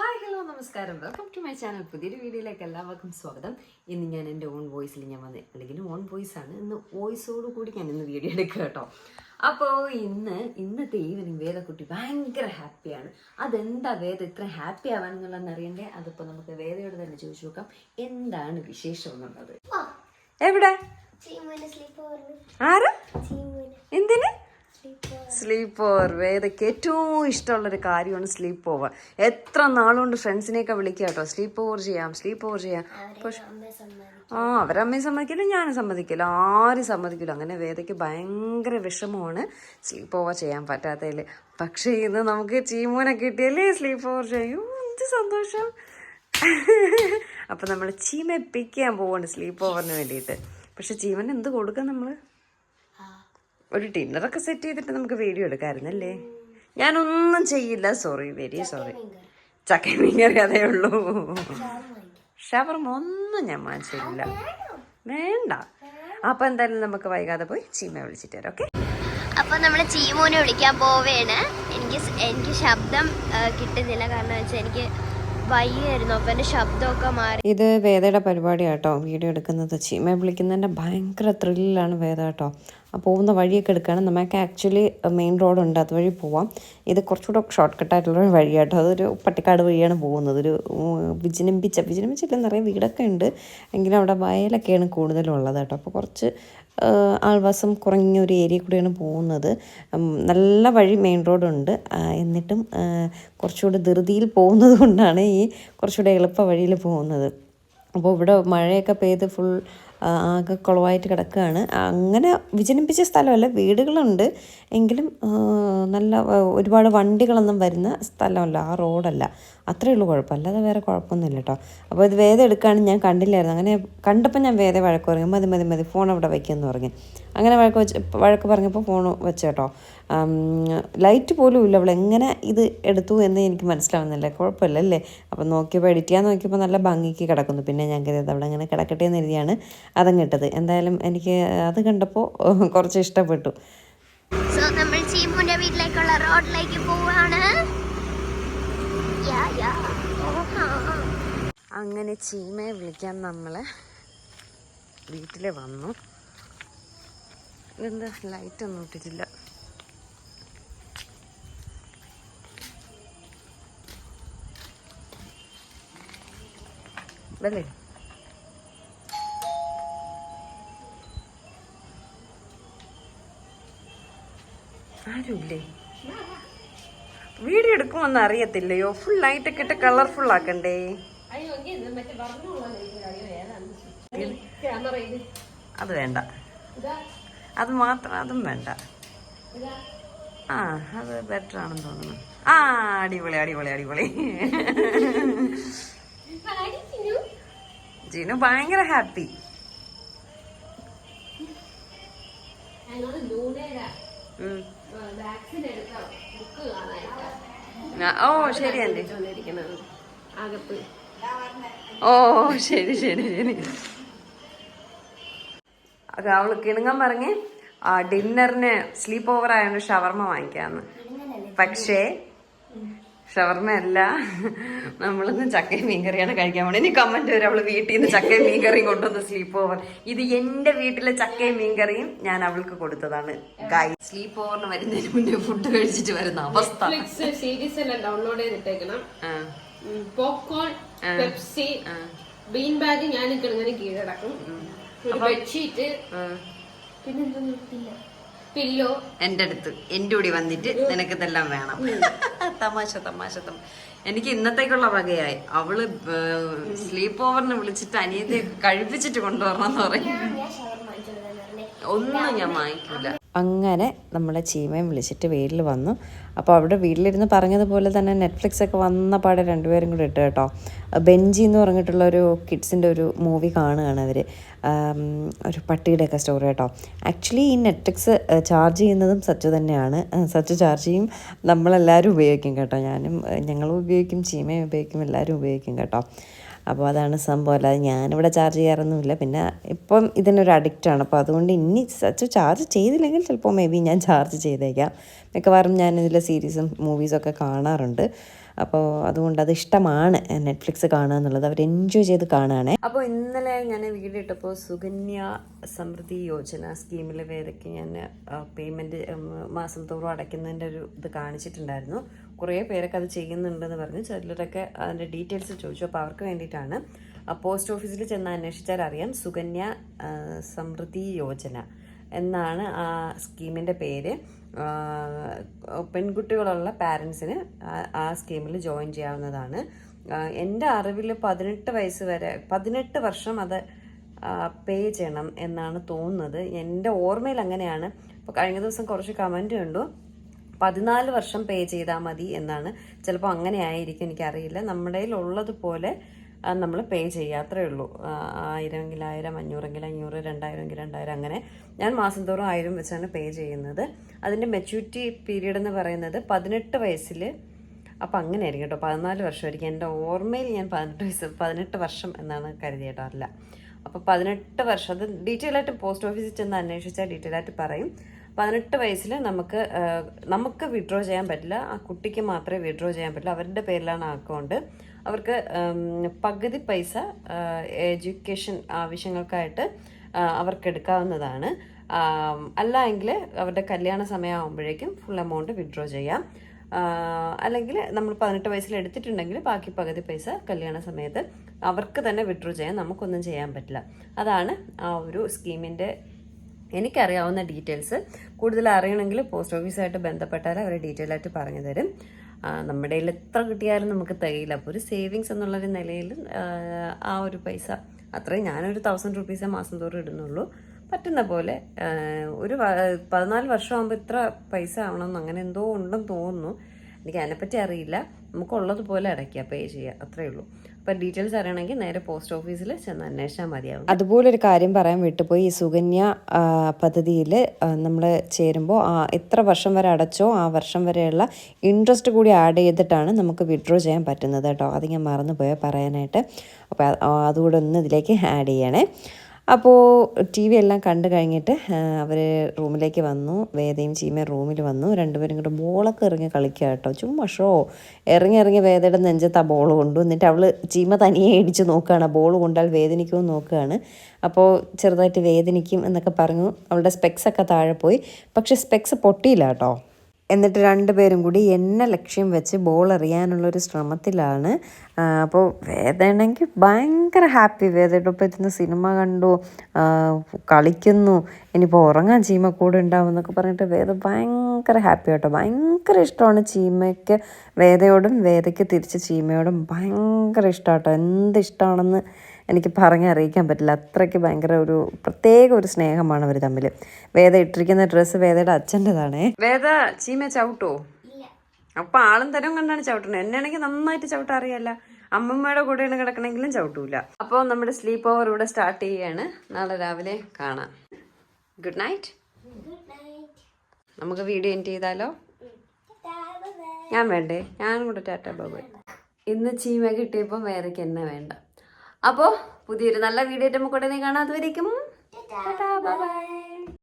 നമസ്കാരം. Welcome to my channel പുതിയൊരു വീഡിയോയിലേക്ക് എല്ലാവർക്കും സ്വാഗതം. ഇന്ന് ഞാൻ എന്റെ ഓൺ വോയിസിൽ ഞാൻ വന്ന് അല്ലെങ്കിൽ ഓൺ വോയിസ് ആണ്. ഇന്ന് വോയിസോട് കൂടി ഞാൻ ഇന്ന് വീഡിയോ എടുക്കുക കേട്ടോ. അപ്പോൾ ഇന്ന് ഇന്നത്തെ ഈവനിങ് വേദക്കുട്ടി ഭയങ്കര ഹാപ്പിയാണ് അതെന്താ വേദ? ഇത്ര ഹാപ്പി ആവാനെന്നുള്ളതെന്ന് അറിയണ്ടേ? അതിപ്പോൾ നമുക്ക് വേദയോട് തന്നെ ചോദിച്ചു നോക്കാം. എന്താണ് വിശേഷം എന്നുള്ളത്? എവിടെ? ആരാ? എന്തിന്? സ്ലീപ്പ് ഓവർ വേദയ്ക്ക് ഏറ്റവും ഇഷ്ടമുള്ളൊരു കാര്യമാണ് സ്ലീപ്പ് ഓവർ എത്ര നാളുകൊണ്ട് ഫ്രണ്ട്സിനെയൊക്കെ വിളിക്കുക കേട്ടോ സ്ലീപ്പ് ഓവർ ചെയ്യാം. സ്ലീപ്പ് ഓവർ ചെയ്യാം ആ അവരമ്മയും സമ്മതിക്കില്ല ഞാനും സമ്മതിക്കില്ല. ആരും സമ്മതിക്കില്ല അങ്ങനെ വേദയ്ക്ക് ഭയങ്കര വിഷമമാണ് സ്ലീപ്പ് ഓവർ ചെയ്യാൻ പറ്റാത്തതിൽ പക്ഷേ ഇന്ന് നമുക്ക് ചീമോനെ കിട്ടിയല്ലേ സ്ലീപ്പ് ഓവർ ചെയ്യും എന്ത് സന്തോഷം. അപ്പം നമ്മൾ പിക്ക് ചെയ്യാൻ പോവാണ് സ്ലീപ്പ് ഓവറിന് വേണ്ടിയിട്ട്. പക്ഷെ ചീമൻ എന്ത് കൊടുക്കാം നമ്മൾ ഒരു ഡിന്നറൊക്കെ സെറ്റ് ചെയ്തിട്ട് നമുക്ക് വീഡിയോ എടുക്കാമായിരുന്നല്ലേ ഞാനൊന്നും ചെയ്യില്ല. സോറി വെരി സോറി ചക്ക മീൻകറി അതേ ഉള്ളൂ. ഷവർമ ഒന്നും ഞാൻ വാങ്ങിച്ചില്ല വേണ്ട. അപ്പൊ എന്തായാലും നമുക്ക് വൈകാതെ പോയി ചീമ വിളിച്ചിട്ട് വരാം ഓക്കെ? അപ്പൊ നമ്മൾ ചീമോനെ വിളിക്കാൻ പോവേണ്. എനിക്ക് എനിക്ക് ശബ്ദം കിട്ടുന്നില്ല. കാരണം വെച്ചാൽ എനിക്ക് വയ്യായിരുന്നു അപ്പൊ എന്റെ ശബ്ദമൊക്കെ മാറി. ഇത് വേദയുടെ പരിപാടി കേട്ടോ വീഡിയോ എടുക്കുന്നത് ചീമയെ വിളിക്കുന്നതിന്റെ ഭയങ്കര ത്രില്ലാണ് വേദ കേട്ടോ. പോകുന്ന വഴിയൊക്കെ എടുക്കുകയാണ് നമുക്ക് ആക്ച്വലി മെയിൻ റോഡുണ്ട് അതുവഴി പോവാം. ഇത് കുറച്ചുകൂടെ ഷോർട്ട് കട്ട് ആയിട്ടുള്ള ഒരു വഴിയാട്ടോ. അതൊരു പട്ടിക്കാട് വഴിയാണ് പോകുന്നത്. ഒരു വിജനമ്പിച്ച വിജനമ്പിച്ചില്ല നിറയെ വീടൊക്കെ ഉണ്ട്. എങ്കിലും അവിടെ വയലൊക്കെയാണ് കൂടുതലുള്ളത് കേട്ടോ. അപ്പോൾ കുറച്ച് ആൾവാസം കുറഞ്ഞ ഒരു ഏരിയ കൂടിയാണ് പോകുന്നത്. നല്ല വഴി മെയിൻ റോഡുണ്ട്. എന്നിട്ടും കുറച്ചുകൂടി ധൃതിയിൽ പോകുന്നത് കൊണ്ടാണ് ഈ കുറച്ചുകൂടെ എളുപ്പ വഴിയിൽ പോകുന്നത്. അപ്പോൾ ഇവിടെ മഴയൊക്കെ പെയ്ത് ഫുൾ ആകെ കുളമായിട്ട് കിടക്കുകയാണ്. അങ്ങനെ വിജനിപ്പിച്ച സ്ഥലമല്ല വീടുകളുണ്ട്. എങ്കിലും നല്ല ഒരുപാട് വണ്ടികളൊന്നും വരുന്ന സ്ഥലമല്ല ആ റോഡല്ല. അത്രയേ ഉള്ളൂ കുഴപ്പം. അല്ലാതെ വേറെ കുഴപ്പമൊന്നുമില്ല കേട്ടോ. അപ്പോൾ ഇത് വേദം എടുക്കുകയാണ് ഞാൻ കണ്ടില്ലായിരുന്നു. അങ്ങനെ കണ്ടപ്പോൾ ഞാൻ വേദ വഴക്ക് പറഞ്ഞു. മതി മതി മതി ഫോൺ അവിടെ വയ്ക്കുമെന്ന് പറഞ്ഞു. അങ്ങനെ വഴക്ക് വെച്ച് വഴക്ക് പറഞ്ഞപ്പോൾ ഫോൺ വെച്ചു കേട്ടോ. ലൈറ്റ് പോലും ഇല്ല. അവൾ എങ്ങനെ ഇത് എടുത്തു എന്ന് എനിക്ക് മനസ്സിലാവുന്നില്ല. കുഴപ്പമില്ല അല്ലേ? അപ്പം നോക്കിയപ്പോൾ എഡിറ്റ് ചെയ്യാൻ നോക്കിയപ്പോൾ നല്ല ഭംഗിക്ക് കിടക്കുന്നു. പിന്നെ ഞാൻ കരുതിയത് അവിടെ അങ്ങനെ കിടക്കട്ടെ എന്ന് എഴുതിയാണ്. അതങ്ങ് ഇട്ടത് എന്തായാലും എനിക്ക് അത് കണ്ടപ്പോൾ കുറച്ച് ഇഷ്ടപ്പെട്ടു. സോ നമ്മൾ ചീമൂന്റെ വീട്ടിലേക്കുള്ള റോഡിലേക്ക് പോവാണ് യാ, യാ. അങ്ങനെ ചീമയെ വിളിക്കാൻ നമ്മൾ വീട്ടിൽ വന്നു. എന്താ ലൈറ്റ് ഒന്നും ഇട്ടിട്ടില്ല. ഇതല്ലേ ആരുമില്ലേ വീഡിയോ എടുക്കുമെന്ന് അറിയത്തില്ലയോ? ഫുൾ ലൈറ്റൊക്കെ ഇട്ട് കളർഫുൾ ആക്കണ്ടേ? അത് വേണ്ട. അത് മാത്രം അതും വേണ്ട. ആ അത് ബെറ്റർ ആണെന്ന് തോന്നുന്നു. ആ അടിപൊളി അടിപൊളി അടിപൊളി. ജിനു ഭയങ്കര ഹാപ്പി ഓ ശരി ആന്റി. ഓ ശരി ശരി ശരി. അത് അവൾ കിണുങ്ങാൻ പറഞ്ഞ് ആ ഡിന്നറിന് സ്ലീപ്പ് ഓവർ ആയതുകൊണ്ട് ഷവർമ്മ വാങ്ങിക്കാന്ന്. പക്ഷേ ഷവർമ അല്ല നമ്മളിന്ന് ചക്കയും മീൻകറിയാണ് കഴിക്കാൻ പോണേ. ഇനി കമന്റ് വരും. അവൾ വീട്ടിൽ നിന്ന് ചക്കയും മീൻകറിയും കൊണ്ടുവന്ന് സ്ലീപ്പ് ഓവർ ഇത് എന്റെ വീട്ടിലെ ചക്കയും മീൻകറിയും ഞാൻ അവൾക്ക് കൊടുത്തതാണ്. ഗായ് സ്ലീപ്പ് ഓവറിന് വരുന്നതിന് മുന്നേ ഫുഡ് കഴിച്ചിട്ട് വരുന്ന അവസ്ഥ. സീരീസ് എല്ലാം ഡൗൺലോഡ് ചെയ്തിട്ടേക്കണം. പോപ്കോൺ പെപ്സി ബീൻ ബാഗ് ഞാൻ കിടങ്ങനെ കീഴടക്കും. ബെഡ്ഷീറ്റ്. പിന്നെന്തൊന്നും പില്ലോ. എന്റെ അടുത്ത് എന്റെ കൂടി വന്നിട്ട് നിനക്ക് ഇതെല്ലാം വേണം. തമാശ തമാശ തമാ എനിക്ക് ഇന്നത്തേക്കുള്ള വകയായി. അവൾ സ്ലീപ്പ് ഓവറിന് വിളിച്ചിട്ട് അനിയത്തെ കഴിപ്പിച്ചിട്ട് കൊണ്ടുവരണം എന്ന് പറയും. ഒന്നും ഞാൻ വാങ്ങിക്കില്ല അങ്ങനെ നമ്മളെ ചീമയും വിളിച്ചിട്ട് വീട്ടിൽ വന്നു. അപ്പോൾ അവിടെ വീട്ടിലിരുന്ന് പറഞ്ഞതുപോലെ തന്നെ നെറ്റ്ഫ്ലിക്സ് ഒക്കെ വന്ന പാടെ രണ്ടുപേരും കൂടെ ഇട്ട് കേട്ടോ. ബെഞ്ചി എന്ന് പറഞ്ഞിട്ടുള്ള ഒരു കിഡ്സിന്റെ ഒരു മൂവി കാണുകയാണ് അവർ ഒരു പട്ടിയുടെയൊക്കെ സ്റ്റോറി കേട്ടോ. ആക്ച്വലി ഈ നെറ്റ്ഫ്ലിക്സ് ചാർജ് ചെയ്യുന്നതും സച്ച് തന്നെയാണ്. സച്ച് ചാർജ് ചെയ്യും. നമ്മളെല്ലാവരും ഉപയോഗിക്കും കേട്ടോ. ഞാനും ഞങ്ങളും ഉപയോഗിക്കും. ചീമയും ഉപയോഗിക്കും. എല്ലാവരും ഉപയോഗിക്കും കേട്ടോ. അപ്പോൾ അതാണ് സംഭവം. അല്ലാതെ ഞാനിവിടെ ചാർജ് ചെയ്യാറൊന്നുമില്ല. പിന്നെ ഇപ്പം ഇതിനൊരു അഡിക്റ്റാണ് അപ്പോൾ അതുകൊണ്ട് ഇനി സച്ച് ചാർജ് ചെയ്തില്ലെങ്കിൽ ചിലപ്പോൾ മേ ബി ഞാൻ ചാർജ് ചെയ്തേക്കാം. മിക്കവാറും ഞാൻ ഇതിലെ സീരീസും മൂവീസൊക്കെ കാണാറുണ്ട്. അപ്പോൾ അതുകൊണ്ട് അത് ഇഷ്ടമാണ് നെറ്റ്ഫ്ലിക്സ് കാണുക എന്നുള്ളത്. അവർ എൻജോയ് ചെയ്ത് കാണുകയാണേ. അപ്പോൾ ഇന്നലെ ഞാൻ വീഡിയോ ഇട്ടപ്പോൾ സുകന്യ സമൃദ്ധി യോജന സ്കീമിലെ പേരൊക്കെ ഞാൻ പേയ്മെന്റ് മാസം തോറും അടയ്ക്കുന്നതിന്റെ ഒരു ഇത് കാണിച്ചിട്ടുണ്ടായിരുന്നു. കുറേ പേരൊക്കെ അത് ചെയ്യുന്നുണ്ടെന്ന് പറഞ്ഞ് ചിലരൊക്കെ അതിന്റെ ഡീറ്റെയിൽസ് ചോദിച്ചു. അപ്പോൾ അവർക്ക് വേണ്ടിയിട്ടാണ്. പോസ്റ്റ് ഓഫീസിൽ ചെന്ന് അന്വേഷിച്ചാൽ അറിയാം സുകന്യ സമൃദ്ധി യോജന എന്നാണ് ആ സ്കീമിന്റെ പേര്. പെൺകുട്ടികളുള്ള പാരൻസിന് ആ സ്കീമിൽ ജോയിൻ ചെയ്യാവുന്നതാണ്. എന്റെ അറിവിൽ പതിനെട്ട് വയസ്സ് വരെ പതിനെട്ട് വർഷം അത് പേ ചെയ്യണം എന്നാണ് തോന്നുന്നത്. എന്റെ ഓർമ്മയിൽ അങ്ങനെയാണ്. ഇപ്പോൾ കഴിഞ്ഞ ദിവസം കുറച്ച് കമന്റ് കണ്ടു. പതിനാല് വർഷം പേ ചെയ്താൽ മതി എന്നാണ്. ചിലപ്പോൾ അങ്ങനെ ആയിരിക്കും എനിക്കറിയില്ല. നമ്മുടെ ഉള്ളതുപോലെ നമ്മൾ പേ ചെയ്യുക അത്രേ ഉള്ളൂ. ആയിരമെങ്കിൽ ആയിരം അഞ്ഞൂറെങ്കിൽ അഞ്ഞൂറ് രണ്ടായിരമെങ്കിൽ രണ്ടായിരം അങ്ങനെ ഞാൻ മാസം തോറും ആയിരം വെച്ചാണ് പേ ചെയ്യുന്നത്. അതിന്റെ മെച്യൂരിറ്റി പീരീഡ് എന്ന് പറയുന്നത് പതിനെട്ട് വയസ്സിൽ അപ്പം അങ്ങനെ ആയിരിക്കും കേട്ടോ. പതിനാല് വർഷമായിരിക്കും എന്റെ ഓർമ്മയിൽ ഞാൻ പതിനെട്ട് വയസ്സ് പതിനെട്ട് വർഷം എന്നാണ് കരുതി കേട്ടോ അല്ല അപ്പോൾ പതിനെട്ട് വർഷം അത് ഡീറ്റെയിൽ ആയിട്ട് പോസ്റ്റ് ഓഫീസിൽ ചെന്ന് അന്വേഷിച്ചാൽ ഡീറ്റെയിൽ ആയിട്ട് പറയും. പതിനെട്ട് വയസ്സിൽ നമുക്ക് നമുക്ക് വിഡ്രോ ചെയ്യാൻ പറ്റില്ല. ആ കുട്ടിക്ക് മാത്രമേ വിഡ്രോ ചെയ്യാൻ പറ്റില്ല. അവരുടെ പേരിലാണ് അക്കൗണ്ട് അവർക്ക് പകുതി പൈസ എഡ്യൂക്കേഷൻ ആവശ്യങ്ങൾക്കായിട്ട് അവർക്ക് എടുക്കാവുന്നതാണ്. അല്ല എങ്കിൽ അവരുടെ കല്യാണ സമയമാകുമ്പോഴേക്കും ഫുൾ എമൗണ്ട് വിഡ്രോ ചെയ്യാം. അല്ലെങ്കിൽ നമ്മൾ പതിനെട്ട് വയസ്സിൽ എടുത്തിട്ടുണ്ടെങ്കിൽ ബാക്കി പകുതി പൈസ കല്യാണ സമയത്ത് അവർക്ക് തന്നെ വിഡ്രോ ചെയ്യാൻ നമുക്കൊന്നും ചെയ്യാൻ പറ്റില്ല. അതാണ് ആ ഒരു സ്കീമിന്റെ എനിക്കറിയാവുന്ന ഡീറ്റെയിൽസ് കൂടുതൽ അറിയണമെങ്കിൽ പോസ്റ്റ് ഓഫീസായിട്ട് ബന്ധപ്പെട്ടാൽ അവർ ഡീറ്റെയിൽ ആയിട്ട് പറഞ്ഞു തരും. നമ്മുടെ കയ്യിൽ എത്ര കിട്ടിയാലും നമുക്ക് തികയില്ല. അപ്പോൾ ഒരു സേവിങ്സ് എന്നുള്ളൊരു നിലയിൽ ആ, ഒരു പൈസ അത്രയും ഞാനൊരു തൗസൻഡ് റുപ്പീസേ മാസം തോറും ഇടുന്നുള്ളൂ. പറ്റുന്ന പോലെ ഒരു പതിനാല് വർഷമാകുമ്പോൾ ഇത്ര പൈസ ആവണമെന്ന് അങ്ങനെ എന്തോ ഉണ്ടെന്ന് തോന്നുന്നു. എനിക്ക് അതിനെപ്പറ്റി അറിയില്ല. നമുക്കുള്ളതുപോലെ അടയ്ക്കുക പേ ചെയ്യുക അത്രയേ ഉള്ളൂ. അപ്പോൾ ഡീറ്റെയിൽസ് അറിയണമെങ്കിൽ നേരെ പോസ്റ്റ് ഓഫീസിൽ ചെന്ന് അന്വേഷിച്ചാൽ മതിയാവും. അതുപോലൊരു കാര്യം പറയാൻ വിട്ടുപോയി. ഈ സുകന്യ പദ്ധതിയിൽ നമ്മൾ ചേരുമ്പോൾ ആ എത്ര വർഷം വരെ അടച്ചോ ആ വർഷം വരെയുള്ള ഇൻട്രസ്റ്റ് കൂടി ആഡ് ചെയ്തിട്ടാണ് നമുക്ക് വിഡ്രോ ചെയ്യാൻ പറ്റുന്നത് കേട്ടോ. അത് ഞാൻ മറന്നു പോയോ പറയാനായിട്ട്. അപ്പോൾ അതുകൂടെ ഒന്ന് ഇതിലേക്ക് ആഡ് ചെയ്യണേ. അപ്പോൾ ടി വി എല്ലാം കണ്ടു കഴിഞ്ഞിട്ട് അവർ റൂമിലേക്ക് വന്നു. വേദയും ചീമയും റൂമിൽ വന്നു. രണ്ടുപേരും കൂടെ ബോളൊക്കെ ഇറങ്ങി കളിക്കുക കേട്ടോ. ചുമ്മാ ഷോ. ഇറങ്ങി ഇറങ്ങി വേദയുടെ നെഞ്ചത്ത് ആ ബോൾ കൊണ്ടു. എന്നിട്ട് അവൾ ചീമ തനിയെ ഇടിച്ച് നോക്കുകയാണ്. ബോൾ കൊണ്ടാൽ വേദനിക്കുമെന്ന് നോക്കുകയാണ്. അപ്പോൾ ചെറുതായിട്ട് വേദനിക്കും എന്നൊക്കെ പറഞ്ഞു. അവളുടെ സ്പെക്സൊക്കെ താഴെ പോയി. പക്ഷെ സ്പെക്സ് പൊട്ടിയില്ല കേട്ടോ. എന്നിട്ട് രണ്ടുപേരും കൂടി എന്നെ ലക്ഷ്യം വെച്ച് ബോൾ എറിയാനുള്ളൊരു ശ്രമത്തിലാണ്. അപ്പോൾ വേദയാണെങ്കിൽ ഭയങ്കര ഹാപ്പി വേദയോടൊപ്പം ഇരുന്ന് സിനിമ കണ്ടു കളിക്കുന്നു. ഇനിയിപ്പോൾ ഉറങ്ങാൻ ചീമ കൂടെ ഉണ്ടാവും എന്നൊക്കെ പറഞ്ഞിട്ട് വേദ ഭയങ്കര ഹാപ്പി കേട്ടോ ഭയങ്കര ഇഷ്ടമാണ് ചീമയ്ക്ക്. വേദയോടും വേദയ്ക്ക് തിരിച്ച് ചീമയോടും ഭയങ്കര ഇഷ്ടമാട്ടോ എന്ത് ഇഷ്ടമാണെന്ന് എനിക്ക് പറഞ്ഞറിയിക്കാൻ പറ്റില്ല. അത്രയ്ക്ക് ഭയങ്കര ഒരു പ്രത്യേക ഒരു സ്നേഹമാണ് അവർ തമ്മിൽ വേദ ഇട്ടിരിക്കുന്ന ഡ്രസ്സ് വേദയുടെ അച്ഛന്റെതാണേ. വേദ ചീമ ചവിട്ടോ? അപ്പൊ ആളും തരം കണ്ടാണ് ചവിട്ടുന്നത് എന്നെയാണെങ്കിൽ നന്നായിട്ട് ചവിട്ട അറിയാല്ല. അമ്മമ്മയുടെ കൂടെയാണ് കിടക്കണമെങ്കിലും ചവിട്ടൂല. അപ്പോൾ നമ്മുടെ സ്ലീപ്പ് ഓവർ ഇവിടെ സ്റ്റാർട്ട് ചെയ്യാണ്. നാളെ രാവിലെ കാണാം. ഗുഡ് നൈറ്റ് നമുക്ക് വീഡിയോ എൻഡ് ചെയ്താലോ? ഞാൻ വേണ്ടേ? ഞാൻ കൂടെ ടാറ്റ ബാബു ഇന്ന് ചീമ കിട്ടിയപ്പോൾ വേറെക്ക് എന്നെ വേണ്ട. അപ്പോൾ പുതിയൊരു നല്ല വീഡിയോ നമുക്ക് ഉടനെ കാണാതെ അതുവരേക്കും ബൈ.